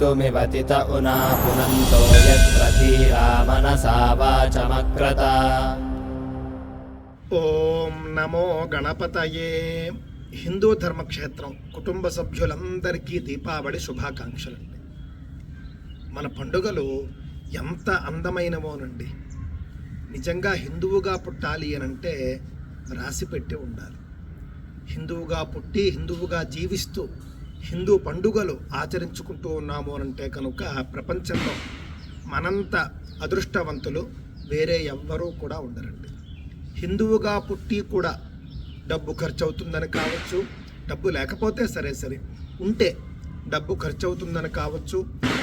मृत्युमिवतित उना पुनन्तो यत्र धीरा मनसा वाचमक्रत ఓం నమో గణపతయే హిందూ ధర్మక్షేత్రం కుటుంబ సభ్యులందరికీ దీపావళి శుభాకాంక్షలండి మన పండుగలు ఎంత అందమైనవోనండి నిజంగా హిందువుగా పుట్టాలి అని అంటే రాసి పెట్టి ఉండాలి హిందువుగా పుట్టి హిందువుగా జీవిస్తూ హిందూ పండుగలు ఆచరించుకుంటూ ఉన్నాము అంటే కనుక ప్రపంచంలో మనంత అదృష్టవంతులు వేరే ఎవ్వరూ కూడా ఉండరండి. హిందువుగా పుట్టి కూడా డబ్బు ఖర్చు అవుతుందని కావచ్చు డబ్బు లేకపోతే సరే సరే ఉంటే డబ్బు ఖర్చు అవుతుందని కావచ్చు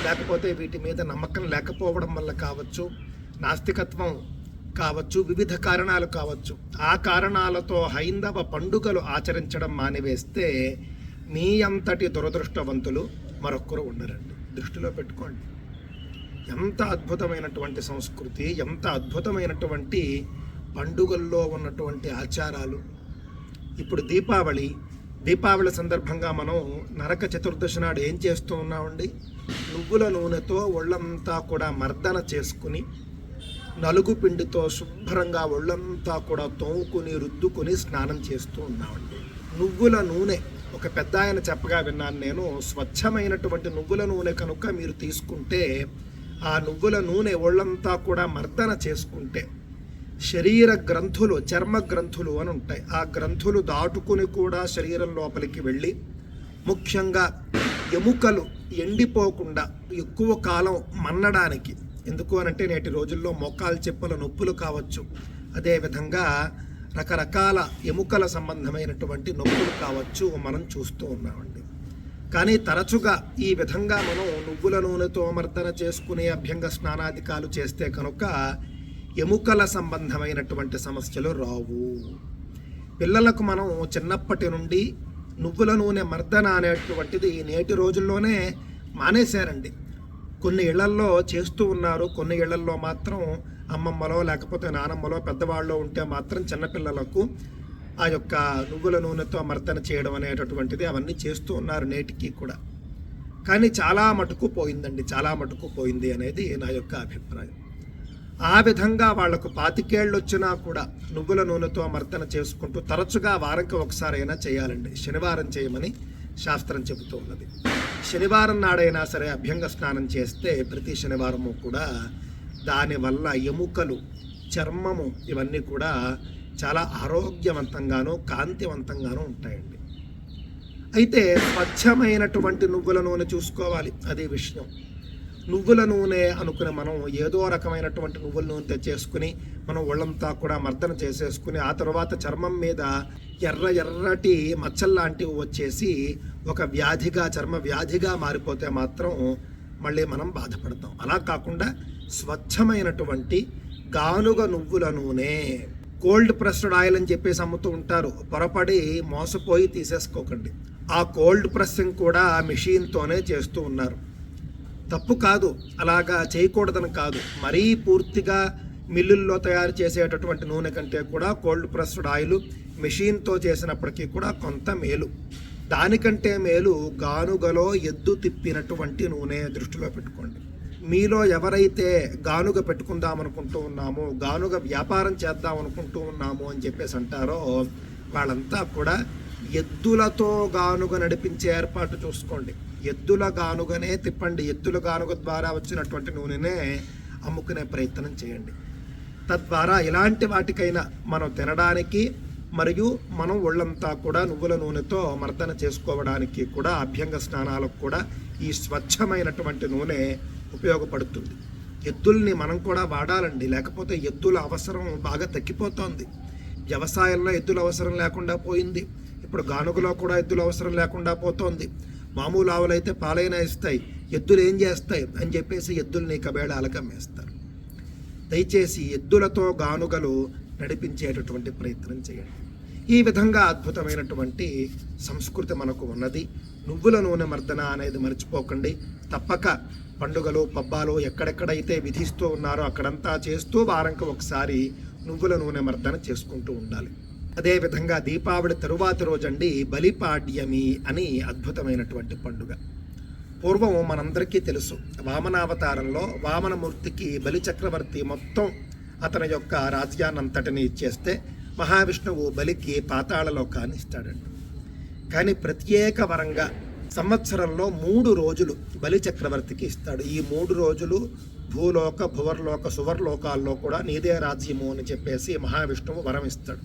లేకపోతే వీటి మీద నమ్మకం లేకపోవడం వల్ల కావచ్చు నాస్తికత్వం కావచ్చు వివిధ కారణాలు కావచ్చు ఆ కారణాలతో హైందవ పండుగలు ఆచరించడం మానివేస్తే మీ అంతటి దురదృష్టవంతులు మరొక్కరు ఉండరండి. దృష్టిలో పెట్టుకోండి. ఎంత అద్భుతమైనటువంటి సంస్కృతి ఎంత అద్భుతమైనటువంటి పండుగల్లో ఉన్నటువంటి ఆచారాలు. ఇప్పుడు దీపావళి దీపావళి సందర్భంగా మనం నరక చతుర్దశి నాడు ఏం చేస్తూ ఉన్నామండి? నువ్వుల నూనెతో ఒళ్ళంతా కూడా మర్దన చేసుకుని నలుగు పిండితో శుభ్రంగా ఒళ్ళంతా కూడా తోముకుని రుద్దుకుని స్నానం చేస్తూ ఉన్నామండి. నువ్వుల నూనె ఒక పెద్ద ఆయన చెప్పగా విన్నాను నేను స్వచ్ఛమైనటువంటి నువ్వుల నూనె కనుక మీరు తీసుకుంటే ఆ నువ్వుల నూనె ఒళ్ళంతా కూడా మర్దన చేసుకుంటే శరీర గ్రంథులు చర్మ గ్రంథులు అని ఉంటాయి. ఆ గ్రంథులు దాటుకుని కూడా శరీరం లోపలికి వెళ్ళి ముఖ్యంగా ఎముకలు ఎండిపోకుండా ఎక్కువ కాలం మన్నడానికి ఎందుకు అనంటే నేటి రోజుల్లో మోకాలు చెప్పుల నొప్పులు కావచ్చు. అదేవిధంగా రకరకాల ఎముకల సంబంధమైనటువంటి నొప్పులు కావచ్చు మనం చూస్తూ ఉన్నామండి. కానీ తరచుగా ఈ విధంగా మనం నువ్వుల నూనెతో మర్దన చేసుకునే అభ్యంగ స్నానాధికాలు చేస్తే కనుక ఎముకల సంబంధమైనటువంటి సమస్యలు రావు. పిల్లలకు మనం చిన్నప్పటి నుండి నువ్వుల నూనె మర్దన అనేటువంటిది నేటి రోజుల్లోనే మానేశారండి. కొన్ని ఇళ్ళల్లో చేస్తూ ఉన్నారు కొన్ని ఇళ్ళల్లో మాత్రం అమ్మమ్మలో లేకపోతే నానమ్మలో పెద్దవాళ్ళలో ఉంటే మాత్రం చిన్నపిల్లలకు ఆ యొక్క నువ్వుల నూనెతో మర్దన చేయడం అనేటటువంటిది అవన్నీ చేస్తూ ఉన్నారు నేటికి కూడా. కానీ చాలా మటుకు పోయిందండి చాలా మటుకు పోయింది అనేది నా యొక్క అభిప్రాయం. ఆ విధంగా వాళ్ళకు పాతికేళ్ళు వచ్చినా కూడా నువ్వుల నూనెతో మర్దన చేసుకుంటూ తరచుగా వారంకి ఒకసారైనా చేయాలండి. శనివారం చేయమని శాస్త్రం చెబుతూ ఉన్నది. శనివారం నాడైనా సరే అభ్యంగ స్నానం చేస్తే ప్రతి శనివారము కూడా దానివల్ల ఎముకలు చర్మము ఇవన్నీ కూడా చాలా ఆరోగ్యవంతంగాను కాంతివంతంగాను ఉంటాయండి. అయితే స్వచ్ఛమైనటువంటి నువ్వుల నూనె చూసుకోవాలి అదే విషయం. నువ్వుల నూనె అనుకుని మనం ఏదో రకమైనటువంటి నువ్వుల నూనె తెచ్చేసుకుని మనం ఒళ్ళంతా కూడా మర్దన చేసేసుకుని ఆ తర్వాత చర్మం మీద ఎర్ర ఎర్రటి మచ్చల్లాంటివి వచ్చేసి ఒక వ్యాధిగా చర్మ వ్యాధిగా మారిపోతే మాత్రం మళ్ళీ మనం బాధపడతాం. అలా కాకుండా స్వచ్ఛమైనటువంటి గానుగ నువ్వుల నూనె. కోల్డ్ ప్రెస్డ్ ఆయిల్ అని చెప్పేసి అమ్ముతూ ఉంటారు. పొరపడి మోసపోయి తీసేసుకోకండి. ఆ కోల్డ్ ప్రెస్సింగ్ కూడా మిషన్తోనే చేస్తూ ఉన్నారు. తప్పు కాదు. అలాగా చేయకూడదని కాదు. మరీ పూర్తిగా మిల్లుల్లో తయారు చేసేటటువంటి నూనె కంటే కూడా కోల్డ్ ప్రెస్డ్ ఆయిల్ మిషన్తో చేసినప్పటికీ కూడా కొంత మేలు. దానికంటే మేలు గానుగలో ఎద్దు తిప్పినటువంటి నూనె దృష్టిలో పెట్టుకోండి. మీలో ఎవరైతే గానుగ పెట్టుకుందాం అనుకుంటూ ఉన్నామో గానుగ వ్యాపారం చేద్దాం అనుకుంటూ ఉన్నాము అని చెప్పేసి అంటారో వాళ్ళంతా కూడా ఎద్దులతో గానుగ నడిపించే ఏర్పాటు చూసుకోండి. ఎద్దుల గానుగనే తిప్పండి. ఎద్దుల గానుగ ద్వారా వచ్చినటువంటి నూనెనే అమ్ముకునే ప్రయత్నం చేయండి. తద్వారా ఇలాంటి వాటికైనా మనం తినడానికి మరియు మనం ఒళ్ళంతా కూడా నువ్వుల నూనెతో మర్దన చేసుకోవడానికి కూడా అభ్యంగ స్నానాలకు కూడా ఈ స్వచ్ఛమైనటువంటి నూనె ఉపయోగపడుతుంది. ఎద్దుల్ని మనం కూడా వాడాలండి. లేకపోతే ఎద్దుల అవసరం బాగా తగ్గిపోతోంది. వ్యవసాయంలో ఎద్దుల అవసరం లేకుండా పోయింది. ఇప్పుడు గానుగలో కూడా ఎద్దుల అవసరం లేకుండా పోతోంది. మామూలు ఆవులైతే పాలైనా ఇస్తాయి. ఎద్దులు ఏం చేస్తాయి అని చెప్పేసి ఎద్దుల్ని కబేళ అలకమ్మేస్తారు దయచేసి ఎద్దులతో గానుగలు నడిపించేటటువంటి ప్రయత్నం చేయండి. ఈ విధంగా అద్భుతమైనటువంటి సంస్కృతి మనకు ఉన్నది. నువ్వుల నూనె మర్దన అనేది మర్చిపోకండి. తప్పక పండుగలు పబ్బాలు ఎక్కడెక్కడైతే విధిస్తూ ఉన్నారో అక్కడంతా చేస్తూ వారంకి ఒకసారి నువ్వుల నూనె మర్దన చేసుకుంటూ ఉండాలి. అదేవిధంగా దీపావళి తరువాతి రోజండి బలిపాడ్యమి అని అద్భుతమైనటువంటి పండుగ. పూర్వం మనందరికీ తెలుసు వామనావతారంలో వామనమూర్తికి బలి చక్రవర్తి మొత్తం అతని యొక్క రాజ్యాన్నంతటిని ఇచ్చేస్తే మహావిష్ణువు బలికి పాతాళలోకాన్ని ఇస్తాడండి కానీ ప్రత్యేక వరంగా సంవత్సరంలో మూడు రోజులు బలి చక్రవర్తికి ఇస్తాడు. ఈ మూడు రోజులు భూలోక భువర్లోక సువర్లోకాల్లో కూడా నీదే రాజ్యము అని చెప్పేసి మహావిష్ణువు వరం ఇస్తాడు.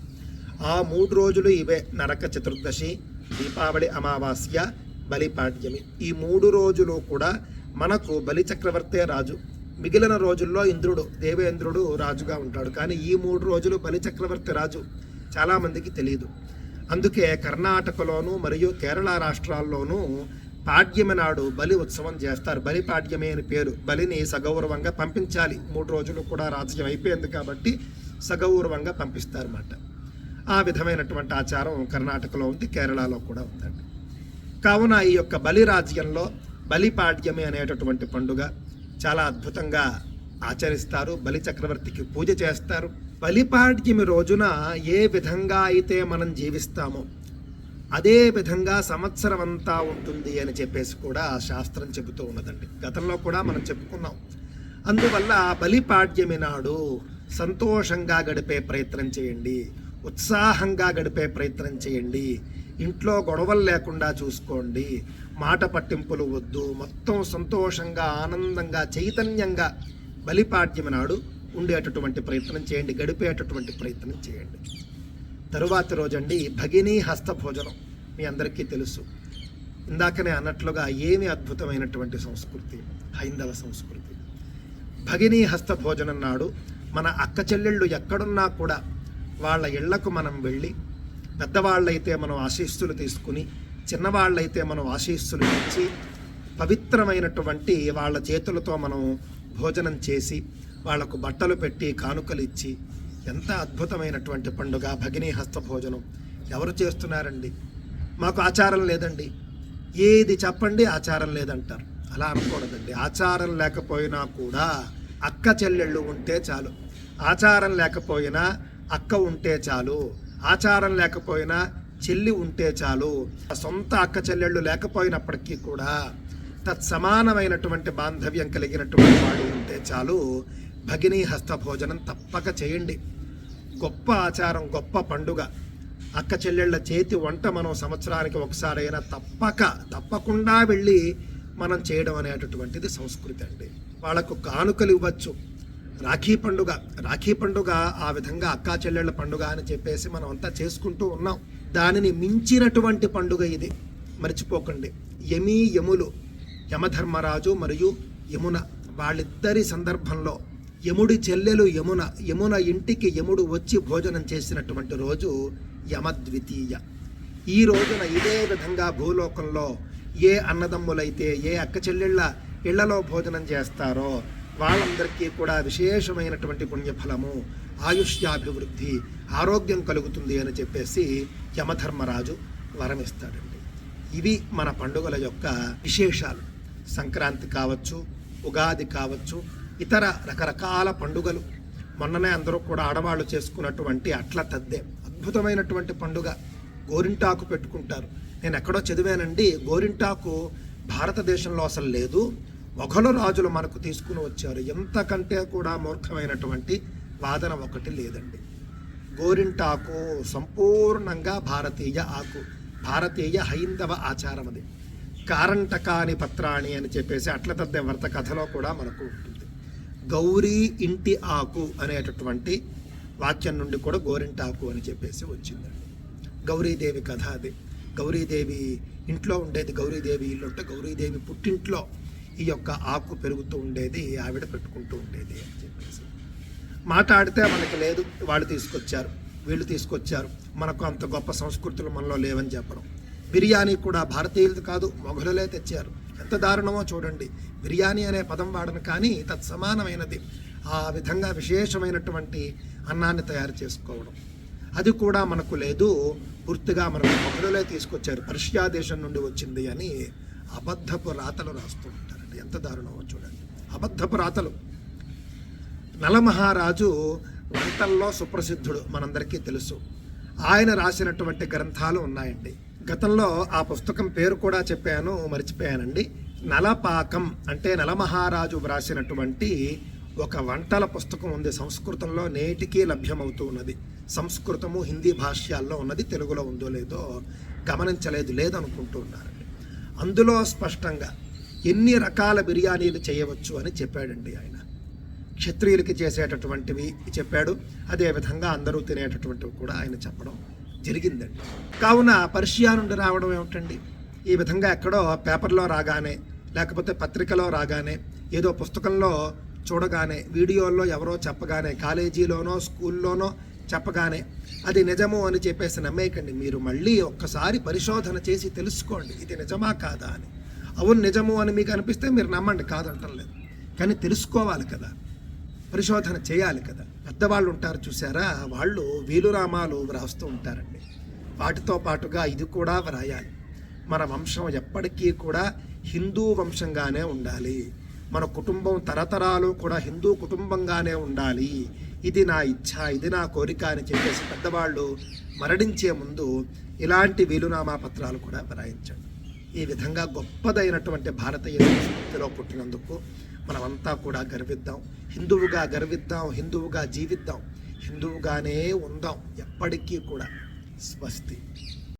ఆ మూడు రోజులు ఇవే నరక చతుర్దశి దీపావళి అమావాస్య బలిపాడ్యమి. ఈ మూడు రోజులు కూడా మనకు బలి చక్రవర్తే రాజు. మిగిలిన రోజుల్లో ఇంద్రుడు దేవేంద్రుడు రాజుగా ఉంటాడు. కానీ ఈ మూడు రోజులు బలి చక్రవర్తి రాజు. చాలామందికి తెలియదు అందుకే కర్ణాటకలోను మరియు కేరళ రాష్ట్రాల్లోనూ పాడ్యమి నాడు బలి ఉత్సవం చేస్తారు. బలి పాడ్యమి అని పేరు. బలిని సగౌరవంగా పంపించాలి. మూడు రోజులు కూడా రాజ్యం అయిపోయింది కాబట్టి సగౌరవంగా పంపిస్తారన్నమాట. ఆ విధమైనటువంటి ఆచారం కర్ణాటకలో ఉంది కేరళలో కూడా ఉందండి. కావున ఈ యొక్క బలి రాజ్యంలో బలిపాడ్యమి అనేటటువంటి పండుగ చాలా అద్భుతంగా ఆచరిస్తారు. బలి చక్రవర్తికి పూజ చేస్తారు. బలిపాడ్యమి రోజున ఏ విధంగా అయితే మనం జీవిస్తామో అదే విధంగా సంవత్సరం అంతా ఉంటుంది అని చెప్పేసి కూడా శాస్త్రం చెబుతూ ఉన్నదండి. గతంలో కూడా మనం చెప్పుకున్నాం. అందువల్ల బలిపాడ్యమి నాడు సంతోషంగా గడిపే ప్రయత్నం చేయండి ఉత్సాహంగా గడిపే ప్రయత్నం చేయండి ఇంట్లో గొడవలు లేకుండా చూసుకోండి మాట పట్టింపులు వద్దు మొత్తం సంతోషంగా ఆనందంగా చైతన్యంగా బలిపాడ్యమి నాడు ఉండేటటువంటి ప్రయత్నం చేయండి గడిపేటటువంటి ప్రయత్నం చేయండి. తరువాత రోజండి భగినీ హస్త భోజనం మీ అందరికీ తెలుసు. ఇందాకనే అన్నట్లుగా ఏమి అద్భుతమైనటువంటి సంస్కృతి హైందవ సంస్కృతి. భగినీ హస్త భోజనం నాడు మన అక్క చెల్లెళ్ళు ఎక్కడున్నా కూడా వాళ్ళ ఇళ్ళకు మనం వెళ్ళి పెద్దవాళ్ళైతే మనం ఆశీస్సులు తీసుకుని చిన్నవాళ్ళైతే మనం ఆశీస్సులు ఇచ్చి పవిత్రమైనటువంటి వాళ్ళ చేతులతో మనం భోజనం చేసి వాళ్ళకు బట్టలు పెట్టి కానుకలు ఇచ్చి ఎంత అద్భుతమైనటువంటి పండుగ భగినీ హస్త భోజనం. ఎవరు చేస్తున్నారండి? మాకు ఆచారం లేదండి. ఏది చెప్పండి ఆచారం లేదంటారు. అలా అనకూడదండి ఆచారం లేకపోయినా కూడా అక్క చెల్లెళ్ళు ఉంటే చాలు. ఆచారం లేకపోయినా అక్క ఉంటే చాలు. ఆచారం లేకపోయినా చెల్లి ఉంటే చాలు. సొంత అక్క చెల్లెళ్ళు లేకపోయినప్పటికీ కూడా తత్సమానమైనటువంటి బాంధవ్యం కలిగినటువంటి వాడు ఉంటే చాలు. భగినీ హస్త భోజనం తప్పక చేయండి. గొప్ప ఆచారం గొప్ప పండుగ. అక్క చెల్లెళ్ళ చేతి వంట మనం సంవత్సరానికి ఒకసారైనా తప్పక తప్పకుండా వెళ్ళి మనం చేయడం అనేటటువంటిది సంస్కృతి అండి. వాళ్ళకు కానుకలు ఇవ్వచ్చు. రాఖీ పండుగ రాఖీ పండుగ ఆ విధంగా అక్కా చెల్లెళ్ళ పండుగ అని చెప్పేసి మనం అంతా చేసుకుంటూ ఉన్నాం. దానిని మించినటువంటి పండుగ ఇది. మర్చిపోకండి. యమి యములు యమధర్మరాజు మరియు యమున వాళ్ళిద్దరి సందర్భంలో యముడి చెల్లెలు యమున యమున ఇంటికి యముడు వచ్చి భోజనం చేసినటువంటి రోజు యమద్వితీయ. ఈ రోజున ఇదే విధంగా భూలోకంలో ఏ అన్నదమ్ములైతే ఏ అక్క చెల్లెళ్ళ ఇళ్ళలో భోజనం చేస్తారో వాళ్ళందరికీ కూడా విశేషమైనటువంటి పుణ్యఫలము ఆయుష్యాభివృద్ధి ఆరోగ్యం కలుగుతుంది అని చెప్పేసి యమధర్మరాజు వరమిస్తాడండి. ఇవి మన పండుగల యొక్క విశేషాలు. సంక్రాంతి కావచ్చు ఉగాది కావచ్చు ఇతర రకరకాల పండుగలు. మొన్ననే అందరూ కూడా ఆడవాళ్ళు చేసుకున్నటువంటి అట్ల తద్దే. అద్భుతమైనటువంటి పండుగ. గోరింటాకు పెట్టుకుంటారు. నేను ఎక్కడో చదివానండి గోరింటాకు భారతదేశంలో అసలు లేదు. మొఘలు రాజులు మనకు తీసుకుని వచ్చారు. ఎంతకంటే కూడా మూర్ఖమైనటువంటి వాదన ఒకటి లేదండి. గోరింటాకు సంపూర్ణంగా భారతీయ ఆకు భారతీయ హైందవ ఆచారం అది కారంటకాని పత్రాణి అని చెప్పేసి అట్ల తద్దే వ్రత కథలో కూడా మనకు ఉంటుంది. గౌరీ ఇంటి ఆకు అనేటటువంటి వాక్యం నుండి కూడా గోరింటాకు అని చెప్పేసి వచ్చిందండి గౌరీదేవి కథ అది. గౌరీదేవి ఇంట్లో ఉండేది గౌరీదేవి ఇల్లు ఉంటే గౌరీదేవి పుట్టింట్లో ఈ యొక్క ఆకు పెరుగుతూ ఉండేది ఆవిడ పెట్టుకుంటూ ఉండేది అని చెప్పేసి. మాట్లాడితే మనకి లేదు వాళ్ళు తీసుకొచ్చారు వీళ్ళు తీసుకొచ్చారు. మనకు అంత గొప్ప సంస్కృతులు మనలో లేవని చెప్పడం. బిర్యానీ కూడా భారతీయులది కాదు మొఘలులే తెచ్చారు. ఎంత దారుణమో చూడండి. బిర్యానీ అనే పదం వాడను కానీ తత్సమానమైనది. ఆ విధంగా విశేషమైనటువంటి అన్నాన్ని తయారు చేసుకోవడం. అది కూడా మనకు లేదు. పూర్తిగా మన మొదలే తీసుకొచ్చారు. పర్షియా దేశం నుండి వచ్చింది అని అబద్ధపు రాతలు రాస్తూ ఉంటారండి. ఎంత దారుణమో చూడండి. అబద్ధపు రాతలు. నలమహారాజు వంటల్లో సుప్రసిద్ధుడు మనందరికీ తెలుసు. ఆయన రాసినటువంటి గ్రంథాలు ఉన్నాయండి. గతంలో ఆ పుస్తకం పేరు కూడా చెప్పాను మర్చిపోయానండి. నలపాకం అంటే నలమహారాజు వ్రాసినటువంటి ఒక వంటల పుస్తకం ఉంది. సంస్కృతంలో నేటికీ లభ్యమవుతూ ఉన్నది. సంస్కృతము హిందీ భాష్యాల్లో ఉన్నది తెలుగులో ఉందో లేదో గమనించలేదు లేదనుకుంటూ ఉన్నారండి. అందులో స్పష్టంగా ఎన్ని రకాల బిర్యానీలు చేయవచ్చు అని చెప్పాడండి ఆయన. క్షత్రియులకి చేసేటటువంటివి చెప్పాడు. అదేవిధంగా అందరూ తినేటటువంటివి కూడా ఆయన చెప్పడం జరిగిందండి. కావున పర్షియా నుండి రావడం ఏమిటండి? ఈ విధంగా ఎక్కడో పేపర్లో రాగానే లేకపోతే పత్రికలో రాగానే ఏదో పుస్తకంలో చూడగానే వీడియోల్లో ఎవరో చెప్పగానే కాలేజీలోనో స్కూల్లోనో చెప్పగానే అది నిజము అని చెప్పేసి నమ్మేయకండి. మీరు మళ్ళీ ఒక్కసారి పరిశోధన చేసి తెలుసుకోండి. ఇది నిజమా కాదా అని. అవును నిజము అని మీకు అనిపిస్తే మీరు నమ్మండి. కాదంటం లేదు. కానీ తెలుసుకోవాలి కదా. పరిశోధన చేయాలి కదా. పెద్దవాళ్ళు ఉంటారు చూసారా? వాళ్ళు వీలునామాలు వ్రాస్తూ ఉంటారండి. వాటితో పాటుగా ఇది కూడా వ్రాయాలి. మన వంశం ఎప్పటికీ కూడా హిందూ వంశంగానే ఉండాలి. మన కుటుంబం తరతరాలు కూడా హిందూ కుటుంబంగానే ఉండాలి. ఇది నా ఇచ్ఛ ఇది నా కోరిక అని చెప్పేసి పెద్దవాళ్ళు మరణించే ముందు ఇలాంటి వీలునామా పత్రాలు కూడా వ్రాయించండి. ఈ విధంగా గొప్పదైనటువంటి భారతీయ సంస్కృతిలో పుట్టినందుకు మనమంతా కూడా గర్విద్దాం. హిందువుగా గర్విద్దాం హిందువుగా జీవిద్దాం హిందువుగానే ఉందాం ఎప్పటికీ కూడా. స్వస్తి.